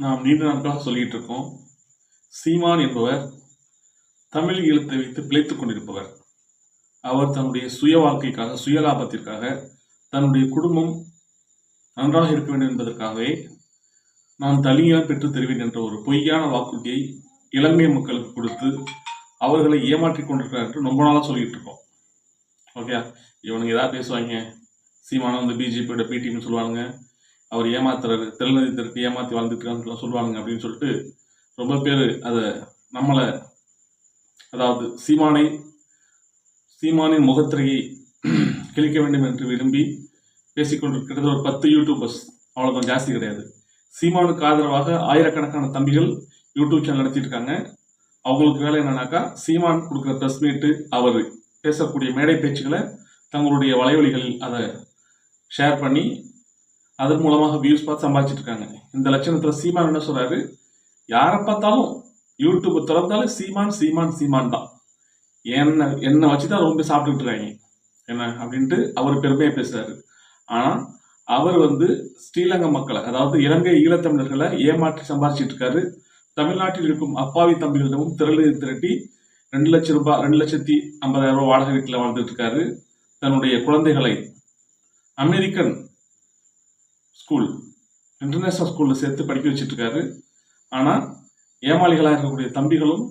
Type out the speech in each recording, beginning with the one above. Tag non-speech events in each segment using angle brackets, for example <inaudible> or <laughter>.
நாம் நீண்ட நாட்களாக சொல்லிட்டு இருக்கோம் சீமான் என்பவர் தமிழ் எழுத்தை வைத்து பிழைத்துக் கொண்டிருப்பவர். அவர் தன்னுடைய சுய வாழ்க்கைக்காக சுய லாபத்திற்காக தன்னுடைய குடும்பம் நன்றாக இருக்க வேண்டும் என்பதற்காகவே நான் தனியாக பெற்றுத் தருவேன் என்ற ஒரு பொய்யான வாக்குறுதியை இலங்கை மக்களுக்கு கொடுத்து அவர்களை ஏமாற்றிக் கொண்டிருக்கிறார் என்று ரொம்ப நாளாக சொல்லிட்டு இருக்கோம் ஓகே இவனுங்க ஏதாவது பேசுவாங்க. சீமானம் வந்து பிஜேபியோட பிடிஎம்னு சொல்லுவாங்க அவர் ஏமாத்துறாரு திருநதி திரட்டி ஏமாத்தி வாழ்ந்துட்டு சொல்லுவாங்க அப்படின்னு சொல்லிட்டு ரொம்ப பேர் அதை நம்மளை அதாவது சீமானை சீமானின் முகத்திரையை <clears throat> கிழிக்க வேண்டும் என்று விரும்பி பேசிக்கொண்டிருக்கிறது ஒரு பத்து யூடியூபர்ஸ் அவ்வளோதான் ஜாஸ்தி கிடையாது. சீமானுக்கு ஆதரவாக ஆயிரக்கணக்கான தம்பிகள் யூடியூப் சேனல் நடத்திட்டு இருக்காங்க அவங்களுக்கு வேலை என்னன்னாக்கா சீமான் கொடுக்குற ப்ரெஸ் மீட்டு அவர் பேசக்கூடிய மேடை பேச்சுக்களை தங்களுடைய வலைவழிகளில் அதை ஷேர் பண்ணி அதன் மூலமாக வியூஸ் பார்த்து சம்பாதிச்சிட்டு இருக்காங்க. இந்த லட்சணத்தில் சீமான் என்ன சொல்றாரு? யாரை பார்த்தாலும் யூடியூப் திறந்தாலும் சீமான் சீமான் சீமான் தான். என்ன என்னை வச்சு தான் ரொம்ப சாப்பிட்டுட்டு இருக்காங்க. என்ன அப்படின்ட்டு அவர் பெருமையாக பேசுறாரு. ஆனால் அவர் வந்து ஸ்ரீலங்கா மக்களை அதாவது இலங்கை ஈழத்தமிழர்களை ஏமாற்றி சம்பாதிச்சிட்டு இருக்காரு. தமிழ்நாட்டில் இருக்கும் அப்பாவி தம்பிகளிடமும் திரளி திரட்டி ரெண்டு லட்சம் ரூபாய் ரெண்டு லட்சத்தி ஐம்பதாயிரம் ரூபாய் வாடகை வீட்டில் வாழ்ந்துட்டு இருக்காரு. தன்னுடைய குழந்தைகளை அமெரிக்கன் ஸ்கூல் இன்டர்நேஷ்னல் ஸ்கூலில் சேர்த்து படிக்க வச்சுட்ருக்காரு இருக்காரு ஆனால் ஏமாளிகளாக இருக்கக்கூடிய தம்பிகளும்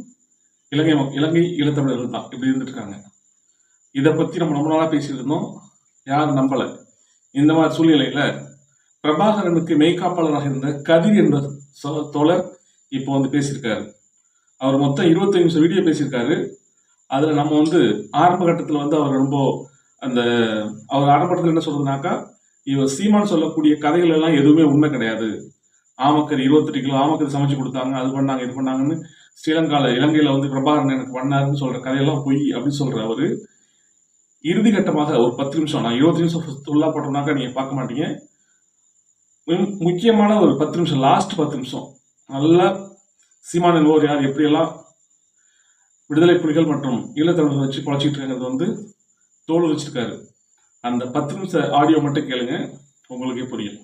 இலங்கை இலங்கை ஈழத்தமிழர்கள் தான் இப்படி இருந்துட்டுருக்காங்க. இதை பற்றி நம்ம ரொம்ப நாளாக பேசிட்டு இருந்தோம். யாரும் நம்பலை. இந்த மாதிரி சூழ்நிலையில் பிரபாகரனுக்கு மெய்காப்பாளராக இருந்த கதிர் என்ற சொ- தோழர் இப்போ வந்து பேசியிருக்காரு. அவர் மொத்தம் இருபத்தி நிமிஷம் வீடியோ பேசியிருக்காரு. அதில் நம்ம வந்து ஆரம்ப கட்டத்தில் வந்து அவர் ரொம்ப அந்த அவர் ஆரம்பத்தில் என்ன சொல்றதுனாக்கா இவர் சீமான் சொல்லக்கூடிய கதைகள் எல்லாம் எதுவுமே உண்மை கிடையாது. ஆமக்கர் இருபத்தெட்டு கிலோ ஆமக்கர் சமைச்சு கொடுத்தாங்க அது பண்ணாங்க இது பண்ணாங்கன்னு ஸ்ரீலங்கால இலங்கையில வந்து பிரபாகரன் எனக்கு பண்ணாருன்னு சொல்ற கதையெல்லாம் பொய் அப்படின்னு சொல்ற அவரு. இறுதி கட்டமாக ஒரு பத்து நிமிஷம் நான் இருபத்தி நிமிஷம் ஃபுல்லா போட்டோம்னாக்கா நீங்க பார்க்க மாட்டீங்க. முக்கியமான ஒரு பத்து நிமிஷம் லாஸ்ட் பத்து நிமிஷம். நல்லா சீமான நோர் யார் எப்படியெல்லாம் விடுதலை புலிகள் மற்றும் ஈழத்தமிழர்கள் வச்சு பொழைச்சிட்டு இருக்கிறது வந்து தோல் வச்சிருக்காரு அந்த பத்து நிமிஷம் ஆடியோ மட்டும் கேளுங்க. உங்களுக்கே புரியும்.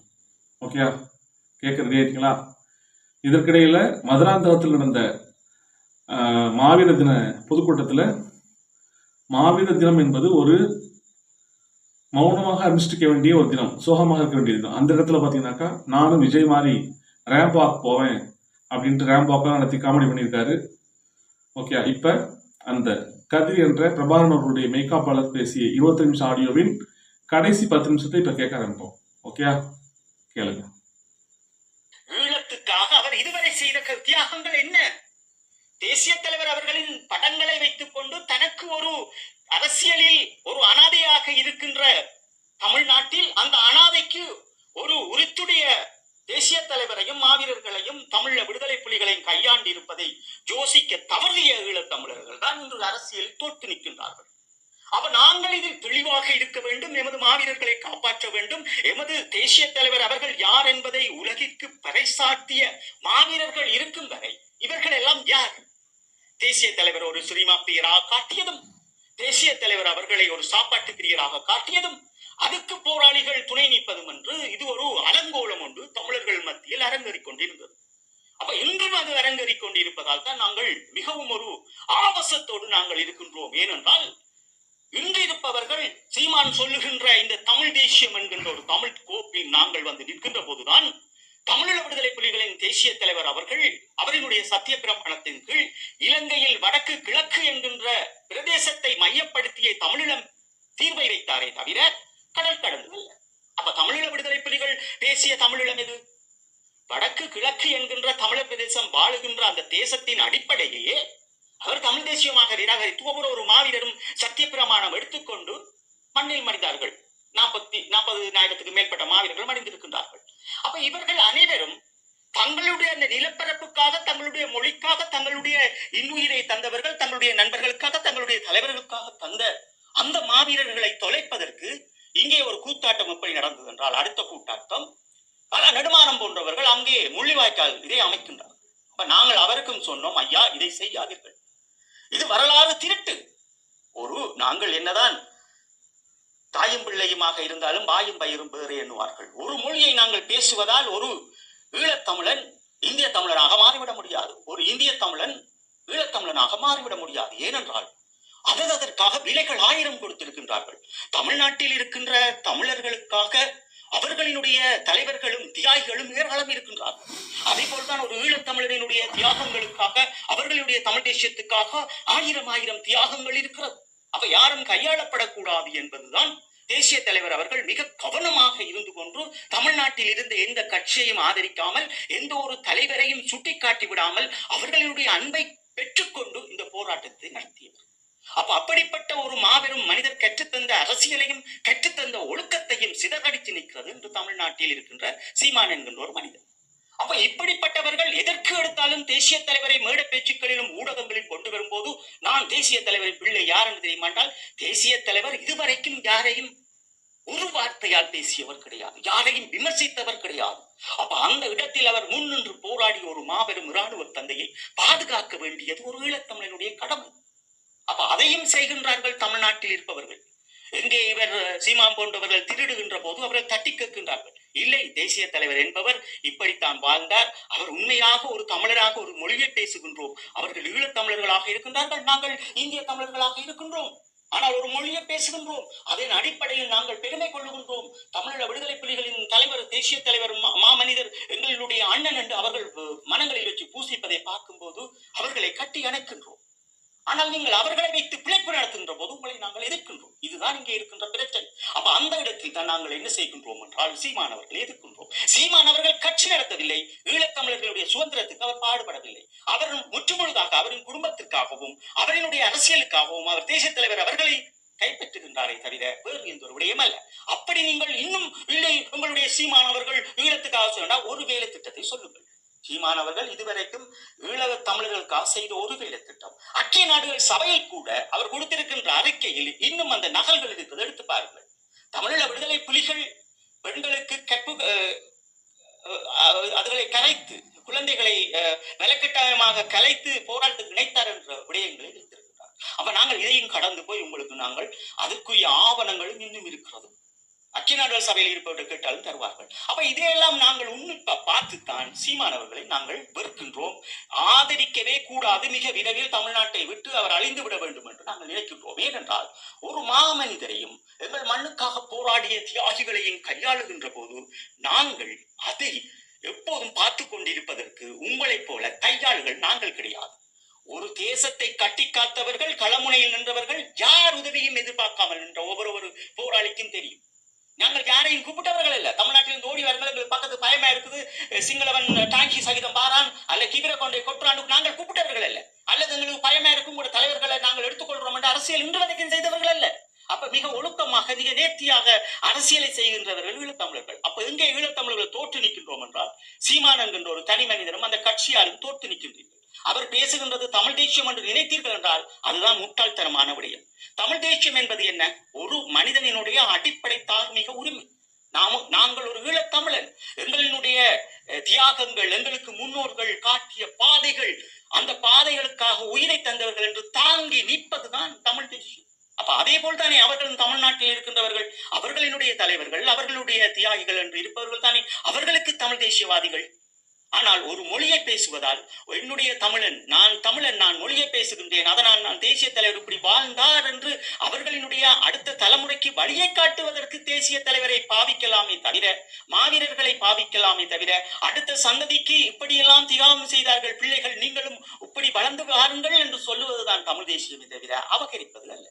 ஓகேயா கேட்க ரெடி ஆயிட்டீங்களா? இதற்கிடையில மதுராந்தகத்தில் நடந்த மாவீர தின பொதுக்கூட்டத்தில் மாவீர தினம் என்பது ஒரு மௌனமாக அனுஷ்டிக்க வேண்டிய ஒரு தினம் சோகமாக இருக்க வேண்டிய தினம். அந்த இடத்துல பார்த்தீங்கன்னாக்கா நானும் விஜய் மாதிரி ரேம்ப் வாக் போவேன் அப்படின்ட்டு ரேம்ப் வாக்கெல்லாம் நடத்தி காமெடி பண்ணியிருக்காரு. ஓகே இப்போ அந்த கதிர் என்ற பிரபாகரன் அவர்களுடைய மேக்கப்பாளர் பேசிய இருபத்தி நிமிஷம் ஆடியோவின் கடைசி பத்து நிமிஷத்தை இப்ப கேட்க ஆரம்பிப்போம். ஓகே கேளுங்க. ஈழத்துக்காக அவர் இதுவரை செய்த தியாகங்கள் என்ன? தேசிய தலைவர் அவர்களின் படங்களை வைத்துக் கொண்டு தனக்கு ஒரு அரசியலில் ஒரு அனாதையாக இருக்கின்ற தமிழ்நாட்டில் அந்த அனாதைக்கு ஒரு உரித்துடைய தேசிய தலைவரையும் மாவீரர்களையும் தமிழ விடுதலை புலிகளையும் கையாண்டு இருப்பதை யோசிக்க தவறிய ஈழத் தமிழர்கள் தான் இன்று அரசியல் தோற்று நிற்கின்றார்கள். அப்ப நாங்கள் இதில் தெளிவாக இருக்க வேண்டும் எமது மாவீரர்களை காப்பாற்ற வேண்டும் எமது தேசிய தலைவர் அவர்கள் யார் என்பதை உலகிற்கு பறைசாட்டிய மாவீரர்கள் இருக்கும் வரை இவர்கள் எல்லாம் யார்? தேசிய தலைவர் ஒரு சினிமா பிரியராக காட்டியதும் தேசிய தலைவர் அவர்களை ஒரு சாப்பாட்டு பிரியராக காட்டியதும் அதுக்கு போராளிகள் துணை நிற்பதும் என்று இது ஒரு அலங்கோலம் ஒன்று தமிழர்கள் மத்தியில் அரங்கேறிக் கொண்டிருந்தது அப்ப இன்றும் அது அரங்கேறிக் கொண்டிருப்பதால் தான் நாங்கள் மிகவும் ஒரு ஆவசத்தோடு நாங்கள் இருக்கின்றோம். ஏனென்றால் இன்று இருப்பவர்கள் சீமான் சொல்லுகின்ற இந்த தமிழ் தேசியம் என்கின்ற ஒரு தமிழ் கோப்பில் நாங்கள் வந்து நிற்கின்ற போதுதான் தமிழீழ விடுதலை புலிகளின் தேசிய தலைவர் அவர்கள் அவரினுடைய சத்திய பிரமாணத்தின் கீழ் இலங்கையில் வடக்கு கிழக்கு என்கின்ற பிரதேசத்தை மையப்படுத்திய தமிழீழம் தீர்வை வைத்தாரே தவிர கடல் கடந்ததல்ல அப்ப தமிழீழ விடுதலை புலிகள் தேசிய தமிழீழம் எது? வடக்கு கிழக்கு என்கின்ற தமிழர் பிரதேசம் வாழுகின்ற அந்த தேசத்தின் அடிப்படையிலேயே அவர் தமிழ் தேசியமாக நிராகரித்து ஒவ்வொரு ஒரு மாவீரரும் சத்திய பிரமாணம் எடுத்துக்கொண்டு மண்ணில் மடிந்தார்கள். நாற்பத்தி நாற்பது மேற்பட்ட மாவீரர்கள் மடிந்திருக்கின்றார்கள். அப்ப இவர்கள் அனைவரும் தங்களுடைய அந்த நிலப்பரப்புக்காக தங்களுடைய மொழிக்காக தங்களுடைய இன்னுயிரை தந்தவர்கள் தங்களுடைய நண்பர்களுக்காக தங்களுடைய தலைவர்களுக்காக தந்த அந்த மாவீரர்களை தொலைப்பதற்கு இங்கே ஒரு கூத்தாட்டம் எப்படி நடந்தது என்றால் அடுத்த கூட்டாட்டம் பல நெடுமானம் போன்றவர்கள் அங்கே முள்ளிவாய்க்கால் இதை அமைக்கின்றார் அப்ப நாங்கள் அவருக்கும் சொன்னோம் ஐயா இதை செய்யாதீர்கள். இது வரலாறு திருட்டு. ஒரு நாங்கள் என்னதான் தாயும் பிள்ளையுமாக இருந்தாலும் வாயும் பயிரும் பேறு எண்ணுவார்கள். ஒரு மொழியை நாங்கள் பேசுவதால் ஒரு ஈழத்தமிழன் இந்திய தமிழனாக மாறிவிட முடியாது. ஒரு இந்திய தமிழன் ஈழத்தமிழனாக மாறிவிட முடியாது. ஏனென்றால் அவர் அதற்காக விலைகள் ஆயிரம் கொடுத்திருக்கின்றார்கள். தமிழ்நாட்டில் இருக்கின்ற தமிழர்களுக்காக அவர்களினுடைய தலைவர்களும் தியாகிகளும் ஏராளம் இருக்கின்றார்கள். அதே போல்தான் ஒரு ஈழத்தமிழரினுடைய தியாகங்களுக்காக அவர்களுடைய தமிழ் தேசியத்துக்காக ஆயிரம் ஆயிரம் தியாகங்கள் இருக்கிறது. அவை யாரும் கையாளப்படக்கூடாது என்பதுதான் தேசிய தலைவர் அவர்கள் மிக கவனமாக இருந்து கொண்டு தமிழ்நாட்டில் இருந்த எந்த கட்சியையும் ஆதரிக்காமல் எந்த ஒரு தலைவரையும் சுட்டிக்காட்டி விடாமல் அவர்களுடைய அன்பை பெற்றுக்கொண்டு இந்த போராட்டத்தை நடத்தியவர். அப்ப அப்படிப்பட்ட ஒரு மாபெரும் மனிதர் கற்றுத்தந்த அரசியலையும் கற்றுத்தந்த ஒழுக்கத்தையும் சிதறடித்து நிற்கிறது என்று தமிழ்நாட்டில் இருக்கின்ற சீமான் என்கின்ற ஒரு மனிதர். அப்ப இப்படிப்பட்டவர்கள் எதற்கு எடுத்தாலும் தேசிய தலைவரை மேட பேச்சுக்களிலும் ஊடகங்களில் கொண்டு வரும்போது நான் தேசிய தலைவரின் பிள்ளை யார் என்று தெரியுமாண்டால் தேசிய தலைவர் இதுவரைக்கும் யாரையும் ஒரு வார்த்தையால் பேசியவர் கிடையாது. யாரையும் விமர்சித்தவர் கிடையாது. அப்ப அந்த இடத்தில் அவர் முன் நின்று போராடிய ஒரு மாபெரும் இராணுவ தந்தையை பாதுகாக்க வேண்டியது ஒரு ஈழத்தமிழனுடைய கடமை. அப்ப அதையும் செய்கின்றார்கள் தமிழ்நாட்டில் இருப்பவர்கள். எங்கே இவர் சீமான் போன்றவர்கள் திருடுகின்ற போது அவர்கள் தட்டி கேட்கின்றார்கள். இல்லை தேசிய தலைவர் என்பவர் இப்படித்தான் வாழ்ந்தார். அவர் உண்மையாக ஒரு தமிழராக ஒரு மொழியை பேசுகின்றோம். அவர்கள் ஈழத் தமிழர்களாக இருக்கின்றார்கள். நாங்கள் இந்திய தமிழர்களாக இருக்கின்றோம். ஆனால் ஒரு மொழியை பேசுகின்றோம். அதன் அடிப்படையில் நாங்கள் பெருமை கொள்ளுகின்றோம். தமிழீழ விடுதலை புலிகளின் தலைவர் தேசிய தலைவர் மா- மாமனிதர் எங்களுடைய அண்ணன் என்று அவர்கள் மனங்களில் வச்சு பூசிப்பதை பார்க்கும்போது அவர்களை கட்டி அணைக்கின்றோம். ஆனால் நீங்கள் அவர்களை வைத்து பிழைப்பு நடத்துகின்ற போது உங்களை நாங்கள் எதிர்க்கின்றோம். இதுதான் இங்கே இருக்கின்ற பிரச்சனை. அப்ப அந்த இடத்தில் தான் நாங்கள் என்ன செய்கின்றோம் என்றால் சீமானவர்களை எதிர்க்கின்றோம். சீமானவர்கள் கட்சி நடத்தவில்லை. ஈழத்தமிழர்களுடைய சுதந்திரத்துக்கு அவர் பாடுபடவில்லை. அவர் முற்றுமுழுதாக அவரின் குடும்பத்திற்காகவும் அவரினுடைய அரசியலுக்காகவும் அவர் தேசிய தலைவர் அவர்களை கைப்பற்றுகின்றாரே தவிர வேறு எந்த ஒரு விடயம் அல்ல. அப்படி நீங்கள் இன்னும் இல்லை உங்களுடைய சீமானவர்கள் ஈழத்துக்காக சொன்னால் ஒரு வேலை திட்டத்தை சொல்லுங்கள். சீமானவர்கள் இதுவரைக்கும் ஈழக தமிழர்களுக்காக செய்த ஒரு வேலை திட்டம். அக்கிய நாடுகள் சபையில் கூட அவர் கொடுத்திருக்கின்ற அறிக்கையில் இன்னும் அந்த நகல்கள் இருக்கிறது. எடுத்து பாருங்கள். தமிழீழ விடுதலை புலிகள் பெண்களுக்கு கற்பு அதுகளை கலைத்து குழந்தைகளை அஹ், வலக்கட்டாயமாக கலைத்து போராட்டத்துக்கு இணைத்தார் என்ற விடயங்களை வைத்திருக்கிறார் அப்ப நாங்கள் இதையும் கடந்து போய் உங்களுக்கு நாங்கள் அதற்குரிய ஆவணங்களும் இன்னும் இருக்கிறது. அக்கிநாடல் சபையில் இருப்பவர்கள் கேட்டாலும் தருவார்கள். அப்ப இதையெல்லாம் நாங்கள் உன்னிப்பா பார்த்துத்தான் சீமானவர்களை நாங்கள் வெறுக்கின்றோம். ஆதரிக்கவே கூடாது மிக விரைவில் தமிழ்நாட்டை விட்டு அவர் அழிந்து விட வேண்டும் என்று நாங்கள் நினைக்கின்றோம். ஏனென்றால் ஒரு மாமனிதரையும் எங்கள் மண்ணுக்காக போராடிய தியாகிகளையும் கையாளுகின்ற போது நாங்கள் அதை எப்போதும் பார்த்து கொண்டிருப்பதற்கு உங்களைப் போல கையாளுகள் நாங்கள் கிடையாது. ஒரு தேசத்தை கட்டி காத்தவர்கள் களமுனையில் நின்றவர்கள் யார் உதவியும் எதிர்பார்க்காமல் நின்ற ஒவ்வொரு போராளிக்கும் தெரியும். நாங்கள் யாரையும் கூப்பிட்டவர்கள் இல்ல. தமிழ்நாட்டிலிருந்து ஓடி வரங்கள் எங்களுக்கு பக்கத்து பயமா இருக்குது. சிங்களவன் டாங்கி சகிதம் பாரான் அல்ல கிபிர கொண்டை கொற்றாண்டு நாங்கள் கூப்பிட்டவர்கள் அல்ல அல்லது எங்களுக்கு பயமா இருக்கும் கூட தலைவர்களை நாங்கள் எடுத்துக்கொள்றோம் என்று அரசியல் இன்று வரைக்கும் செய்தவர்கள் அல்ல. அப்ப மிக ஒழுக்கமாக மிக நேர்த்தியாக அரசியலை செய்கின்றவர்கள் ஈழத்தமிழர்கள் அப்ப எங்கே ஈழத்தமிழர்கள் தோற்று நிற்கின்றோம் என்றால் சீமான் என்கின்ற ஒரு தனி மனிதனும் அந்த கட்சியாலும் தோற்று நிற்கின்றீர்கள். அவர் பேசுகின்றது தமிழ் தேசியம் என்று நினைத்தீர்கள் என்றால் அதுதான் முட்டாள்தனமான விடயம். தமிழ் தேசியம் என்பது என்ன? ஒரு மனிதனினுடைய அடிப்படை தார்மீக உரிமை. நாம நாங்கள் ஒரு ஈழத்தமிழன் எங்களினுடைய தியாகங்கள் எங்களுக்கு முன்னோர்கள் காட்டிய பாதைகள் அந்த பாதைகளுக்காக உயிரை தந்தவர்கள் என்று தாங்கி நிற்பதுதான் தமிழ் தேசியம். அப்ப அதே போல் தானே அவர்களும் தமிழ்நாட்டில் இருக்கின்றவர்கள். அவர்களினுடைய தலைவர்கள் அவர்களுடைய தியாகிகள் என்று இருப்பவர்கள் தானே. அவர்களுக்கு தமிழ் தேசியவாதிகள். ஆனால் ஒரு மொழியை பேசுவதால் என்னுடைய தமிழன் நான் தமிழன் நான் மொழியை பேசுகின்றேன் அதனால் நான் தேசிய தலைவர் இப்படி வாழ்ந்தார் என்று அவர்களினுடைய அடுத்த தலைமுறைக்கு வழியை காட்டுவதற்கு தேசிய தலைவரை பாவிக்கலாமே தவிர மாவீரர்களை பாவிக்கலாமே தவிர அடுத்த சந்ததிக்கு இப்படியெல்லாம் தியாகம் செய்தார்கள் பிள்ளைகள் நீங்களும் இப்படி வளர்ந்து வாருங்கள் என்று சொல்லுவதுதான் தமிழ் தேசியமே தவிர அபகரிப்பது அல்ல.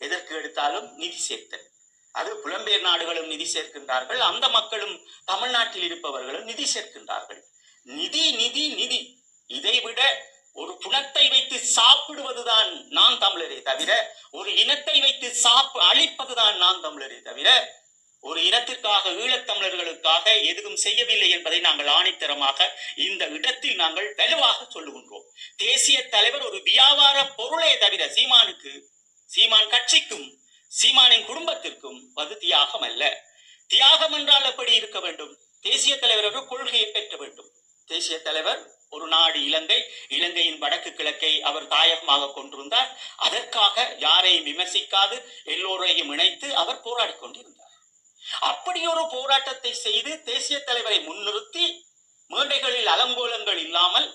எதற்கு எடுத்தாலும் நிதி சேர்த்தல். அது புலம்பெயர் நாடுகளும் நிதி சேர்க்கின்றார்கள் அந்த மக்களும் தமிழ்நாட்டில் இருப்பவர்களும் நிதி சேர்க்கின்றார்கள். நிதி நிதி நிதி. இதை விட ஒரு குணத்தை வைத்து சாப்பிடுவதுதான் நான் தமிழரே தவிர ஒரு இனத்தை வைத்து சாப்பு அழிப்பதுதான் நான் தமிழரே தவிர ஒரு இனத்திற்காக ஈழத்தமிழர்களுக்காக எதுவும் செய்யவில்லை என்பதை நாங்கள் ஆணைத்தரமாக இந்த இடத்தில் நாங்கள் வலுவாக சொல்லுகின்றோம். தேசிய தலைவர் ஒரு வியாபார பொருளே தவிர சீமானுக்கு சீமான் கட்சிக்கும் சீமானின் குடும்பத்திற்கும் அது தியாகம் அல்ல தியாகம் என்றால் எப்படி இருக்க வேண்டும்? தேசிய தலைவர் ஒரு கொள்கையை பெற்ற வேண்டும். தேசிய தலைவர் ஒரு நாடு இலங்கை இலங்கையின் வடக்கு கிழக்கை அவர் தாயகமாக கொண்டிருந்தார். அதற்காக யாரையும் விமர்சிக்காது எல்லோரையும் இணைத்து அவர் போராடிக் கொண்டிருந்தார். அப்படி ஒரு போராட்டத்தை செய்து தேசிய தலைவரை முன்னிறுத்தி மேடைகளில் அலங்கோலங்கள் இல்லாமல்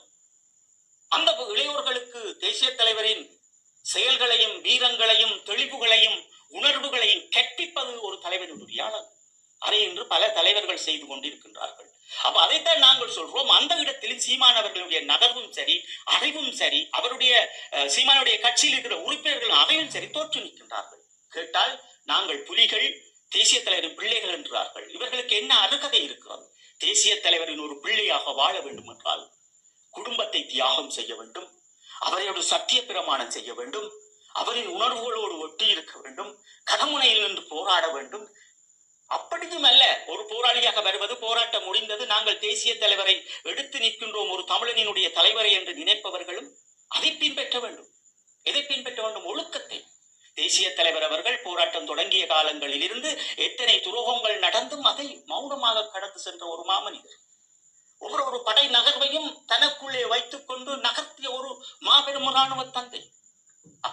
அந்த இளையோர்களுக்கு தேசிய தலைவரின் செயல்களையும் வீரங்களையும் தெளிவுகளையும் உணர்வுகளையும் கற்பிப்பது ஒரு தலைவனுடைய அளவு அதை இன்று பல தலைவர்கள் செய்து கொண்டிருக்கிறார் அப்ப அதைத்தான் நாங்கள் சொல்றோம் அந்த இடத்தில் சீமான் அவர்களுடைய நகர்வும் சரி அறிவும் சரி அவருடைய சீமானுடைய கட்சியில் இருக்கிற உறுப்பினர்கள் அவையும் சரி தோற்று நிற்கின்றார்கள். கேட்டால் நாங்கள் புலிகள் தேசிய தலைவரின் பிள்ளைகள் என்றார்கள். இவர்களுக்கு என்ன அருகதை இருக்கிறது? தேசிய தலைவரின் ஒரு பிள்ளையாக வாழ வேண்டும் என்றால் குடும்பத்தை தியாகம் செய்ய வேண்டும் அவரையோடு சத்திய பிரமாணம் செய்ய வேண்டும் அவரின் உணர்வுகளோடு ஒட்டி இருக்க வேண்டும் கடமுனையில் நின்று போராட வேண்டும் அப்படியும் அல்ல. ஒரு போராளியாக வருவது போராட்டம் முடிந்தது நாங்கள் தேசிய தலைவரை எடுத்து நிற்கின்றோம் ஒரு தமிழனினுடைய தலைவரை என்று நினைப்பவர்களும் அதை பின்பற்ற வேண்டும். எதை பின்பற்ற வேண்டும்? ஒழுக்கத்தை. தேசிய தலைவர் அவர்கள் போராட்டம் தொடங்கிய காலங்களில் இருந்து எத்தனை துரோகங்கள் நடந்தும் அதை மௌனமாக கடந்து சென்ற ஒரு மாமனிதர். ஒவ்வொரு ஒரு படை நகர்வையும் தனக்குள்ளே வைத்துக் கொண்டு நகர்த்திய ஒரு மாபெரும் ராணுவ தந்தை.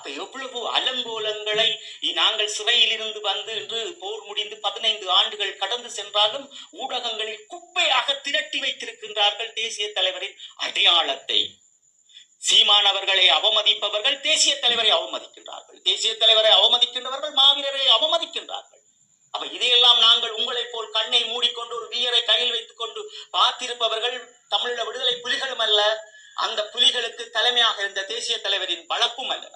அப்ப எவ்வளவு அலங்கோலங்களை நாங்கள் சிறையில் இருந்து வந்து என்று போர் முடிந்து பதினைந்து ஆண்டுகள் கடந்து சென்றாலும் ஊடகங்களில் குப்பையாக திரட்டி வைத்திருக்கின்றார்கள் தேசிய தலைவரின் அடையாளத்தை. சீமான் அவர்களை அவமதிப்பவர்கள் தேசிய தலைவரை அவமதிக்கின்றார்கள். தேசிய தலைவரை அவமதிக்கின்றவர்கள் மாவீரரை அவமதிக்கின்றார்கள். அப்ப இதையெல்லாம் நாங்கள் உங்களைப் போல் கண்ணை மூடிக்கொண்டு ஒரு வீரரை கையில் வைத்துக் கொண்டு பார்த்திருப்பவர்கள் தமிழீழ விடுதலை புலிகளும் அல்ல. அந்த புலிகளுக்கு தலைமையாக இருந்த தேசிய தலைவரின் வளப்பும் அல்ல.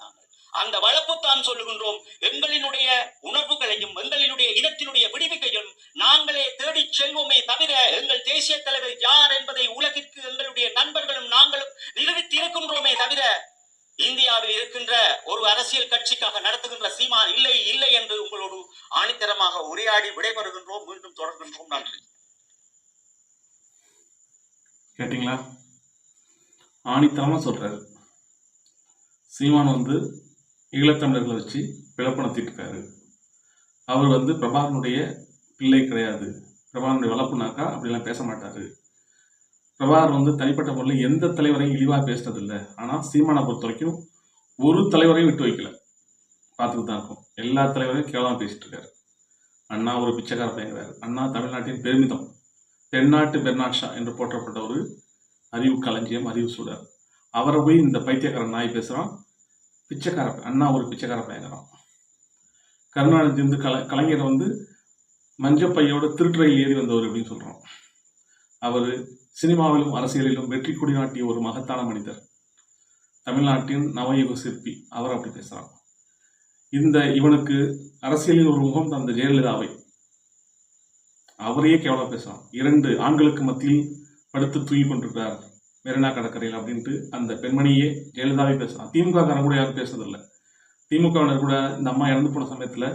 அந்த வளப்புத்தான் சொல்லுகின்றோம். எங்களினுடைய உணர்வுகளையும் எங்களினுடைய இனத்தினுடைய விடுவிக்கையும் நாங்களே தேடி செல்வோமே தவிர எங்கள் தேசிய தலைவர் யார் என்பதை உலகிற்கு எங்களுடைய நண்பர்களும் நாங்களும் நிரூபித்து இருக்கின்றோமே தவிர இந்தியாவில் இருக்கின்ற ஒரு அரசியல் கட்சிக்காக நடத்துகின்ற சீமா இல்லை இல்லை என்று உங்களோடு ஆணித்தரமாக உரையாடி விடைபெறுகின்றோம். மீண்டும் தொடர்கின்றோம். நன்றி. கேட்டிங்களா? ஆணித்தரமா சொல்றாரு. சீமான் வந்து ஈழத்தமிழர்களை வச்சு பிளப்பணத்திட்டு இருக்காரு அவர் வந்து பிரபாகரனுடைய பிள்ளை கிடையாது. பிரபாகரனுடைய வளர்ப்புனாக்கா அப்படிலாம் பேச மாட்டார். பிரபாகர் வந்து தனிப்பட்ட முறையில் எந்த தலைவரையும் இழிவாக பேசினதில்லை. ஆனால் சீமானை பொறுத்த வரைக்கும் ஒரு தலைவரையும் விட்டு வைக்கல. பார்த்துட்டு தான் இருக்கும். எல்லா தலைவரையும் கேவலமாக பேசிட்டு இருக்காரு அண்ணா ஒரு பிச்சைக்கார பயங்கிறார். அண்ணா தமிழ்நாட்டின் பெருமிதம். தென்னாட்டு பெர்னாட்ஷா என்று போற்றப்பட்ட ஒரு அறிவு களஞ்சியம் அறிவு சூழல். அவரை போய் இந்த பைத்தியக்காரன் நாய் பேசுகிறான் பிச்சைக்கார அண்ணா ஒரு பிச்சைக்கார பையங்கிறான் கருணாநிதி வந்து கல கலைஞர் வந்து மஞ்சப்பையோட திருட்டுறையில் ஏறி வந்தவர் அப்படின்னு சொல்கிறோம் அவர் சினிமாவிலும் அரசியலிலும் வெற்றி கொடி நாட்டிய ஒரு மகத்தான மனிதர். தமிழ்நாட்டின் நவயுக சிற்பி அவர் அப்படி பேசுகிறார் இந்த இவனுக்கு அரசியலின் ஒரு முகம் தந்த ஜெயலலிதாவை அவரையே கேவலா பேசுகிறான் இரண்டு ஆண்களுக்கு மத்தியில் படுத்து தூங்கி கொண்டிருக்கிறார். மெரினா கடற்கரையில் அப்படின்ட்டு அந்த பெண்மணியே ஜெயலலிதாவே பேசலாம் திமுகக்காரன் கூட யாரும் பேசுறதில்ல. திமுகவினர் கூட இந்த அம்மா இறந்து போன சமயத்தில்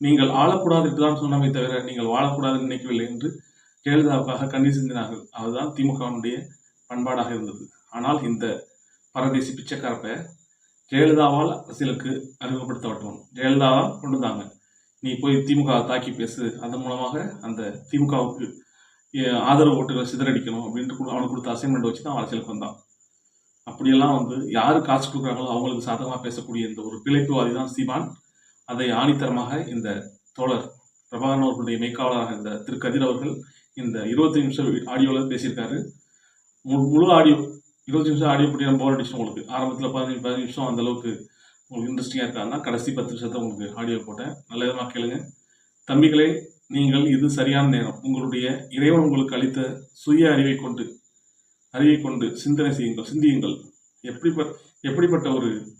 நீங்கள் ஆளக்கூடாது தான் சொன்னமே தவிர நீங்கள் வாழக்கூடாதுன்னு நினைக்கவில்லை என்று ஜெயலலிதாவுக்காக கண்ணீர் சிந்தினார்கள். அதுதான் திமுகவினுடைய பண்பாடாக இருந்தது. ஆனால் இந்த பரதேசி பிச்சைக்காரப்ப ஜெயலலிதாவால் அரசியலுக்கு அறிமுகப்படுத்தப்பட்டவன். ஜெயலலிதாவால் கொண்டு வந்தாங்க நீ போய் திமுக தாக்கி பேசு. அதன் மூலமாக அந்த திமுகவுக்கு ஆதரவு ஓட்டுகளை சிதறடிக்கணும் அப்படின்ட்டு அவனுக்கு கொடுத்த அசைன்மெண்ட் வச்சு தான் அரசியலுக்கு வந்தான். அப்படியெல்லாம் வந்து யார் காசு கொடுக்குறாங்களோ அவங்களுக்கு சாதகமாக பேசக்கூடிய இந்த ஒரு பிழைப்புவாதி தான் சீமான். அதை ஆணித்தரமாக இந்த தோழர் பிரபாகரன் அவர்களுடைய மெய்க்காவலராக இந்த திரு கதிர் அவர்கள் இந்த இருபத்தி நிமிஷம் ஆடியோவில் பேசியிருக்காரு. மு- முழு ஆடியோ இருபத்தி நிமிஷம் ஆடியோ பற்றி போர் அடிச்சு உங்களுக்கு. ஆரம்பத்தில் பதினஞ்சு பதினஞ்சு நிமிஷம் அந்த அளவுக்கு உங்களுக்கு இன்ட்ரெஸ்டிங்காக இருக்காங்கன்னா கடைசி பத்து நிமிஷத்தை உங்களுக்கு ஆடியோ போட்டேன். நல்ல விதமாக கேளுங்க. தம்பிகளே நீங்கள் இது சரியான நேரம். உங்களுடைய இறைவன் உங்களுக்கு அளித்த சுய அறிவை கொண்டு அறிவை கொண்டு சிந்தனை செய்யுங்கள் சிந்தியுங்கள். எப்படிப்பட்ட எப்படிப்பட்ட ஒரு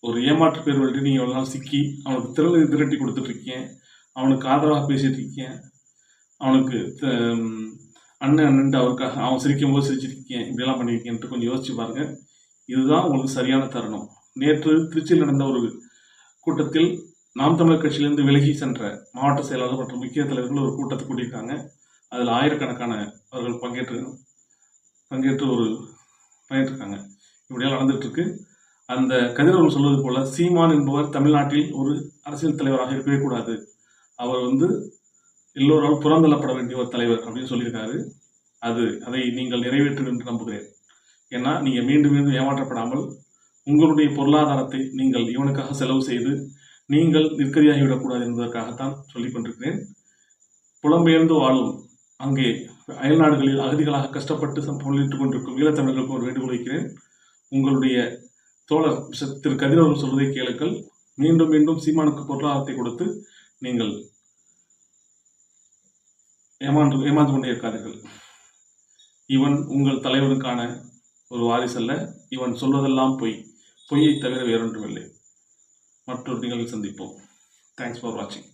ஒரு ஏமாற்று பேர்வழிட்டு நீங்கள் எவ்வளோ நாள் சிக்கி அவனுக்கு திரளை திரட்டி கொடுத்துட்டு அவனுக்கு ஆதரவாக பேசிட்டு இருக்கேன் அவனுக்கு த- அண்ணன் அண்ணன்ட்டு அவருக்காக அவன் சிரிக்கும் போது சிரிச்சிருக்கீங்க இப்படிலாம் பண்ணியிருக்கேன்ட்டு கொஞ்சம் யோசிச்சு பாருங்க. இதுதான் உங்களுக்கு சரியான தருணம். நேற்று திருச்சியில் நடந்த ஒரு கூட்டத்தில் நாம் தமிழர் கட்சியிலிருந்து விலகி சென்ற மாவட்ட செயலாளர் மற்றும் முக்கிய தலைவர்கள் ஒரு கூட்டத்தை கூட்டியிருக்காங்க அதில் ஆயிரக்கணக்கான அவர்கள் பங்கேற்று பங்கேற்று ஒரு பண்ணிட்டுருக்காங்க இப்படியெல்லாம் நடந்துட்டுருக்கு அந்த கதிரவர்கள் சொல்வது போல சீமான் என்பவர் தமிழ்நாட்டில் ஒரு அரசியல் தலைவராக இருக்கவே கூடாது. அவர் வந்து எல்லோரால் புறந்தள்ளப்பட வேண்டிய ஒரு தலைவர் அப்படின்னு சொல்லியிருக்காரு. அது அதை நீங்கள் நிறைவேற்றும் என்று நம்புகிறேன். ஏன்னா நீங்கள் மீண்டும் மீண்டும் ஏமாற்றப்படாமல் உங்களுடைய பொருளாதாரத்தை நீங்கள் இவனுக்காக செலவு செய்து நீங்கள் நிற்கதியாகிவிடக்கூடாது என்பதற்காகத்தான் சொல்லிக் கொண்டிருக்கிறேன். புலம்பெயர்ந்து வாழும் அங்கே அயல்நாடுகளில் அகதிகளாக கஷ்டப்பட்டு சம்~ கொண்டிருக்கும் ஈழத்தமிழர்களுக்கு ஒரு வேண்டுகோள் வைக்கிறேன். உங்களுடைய தோழர் திரு கதிர் சொல்வதை கேளுங்கள். மீண்டும் மீண்டும் சீமானுக்கு பொருளாதாரத்தை கொடுத்து நீங்கள் ஏமாந்து ஏமாந்து கொண்டே இருக்காதீர்கள். இவன் உங்கள் தலைவனுக்கான ஒரு வாரிசல்ல. இவன் சொல்வதெல்லாம் பொய். பொய்யை தவிர வேறொன்றுமில்லை. மற்றொரு நிகழ்வில் சந்திப்போம். தேங்க்ஸ் ஃபார் வாட்சிங்